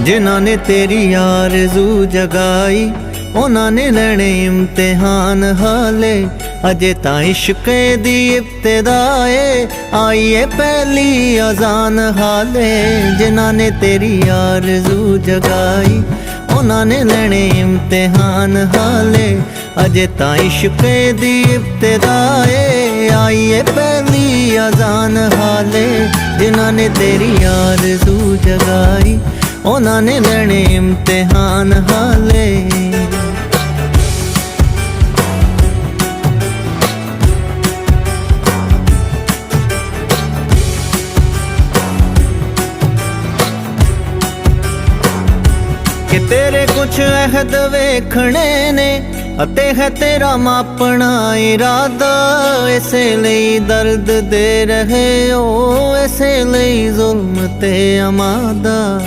ਜਿਨ੍ਹਾਂ ਨੇ ਤੇਰੀ ਆਰਜ਼ੂ ਜਗਾਈ, ਉਹਨਾਂ ਨੇ ਲੈਣੇ ਇਮਤਿਹਾਨ ਹਾਲੇ। ਅਜੇ ਤਾਂ ਇਸ਼ਕ ਦੀ ਇਬਤਦਾ ਏ ਆਈਏ ਪਹਿਲੀ ਅਜ਼ਾਨ ਹਾਲੇ। ਜਿਨ੍ਹਾਂ ਨੇ ਤੇਰੀ ਆਰਜ਼ੂ ਜਗਾਈ, ਉਹਨਾਂ ਨੇ ਲੈਣੇ ਇਮਤਿਹਾਨ ਹਾਲੇ। ਅਜੇ ਤਾਂ ਇਸ਼ਕ ਦੀ ਇਬਤਦਾ ਏ ਆਈਏ ਪਹਿਲੀ ਅਜ਼ਾਨ ਹਾਲੇ। ਜਿਨ੍ਹਾਂ ਨੇ ਤੇਰੀ ਆਰਜ਼ੂ ਜਗਾਈ ਉਹਨਾਂ ਨੇ ਲੈਣੇ ਇਮਤਿਹਾਨ ਹਾਲੇ। ਕਿ ਤੇਰੇ ਕੁਛ ਅਹਿਦ ਵੇਖਣੇ ਨੇ ਅਤੇ ਹੈ ਤੇਰਾ ਮਾਪਣਾ ਇਰਾਦਾ, ਇਸੇ ਲਈ ਦਰਦ ਦੇ ਰਹੇ ਹੋ, ਇਸੇ ਲਈ ਜ਼ੁਲਮ ਤੇ ਅਮਾਦਾ।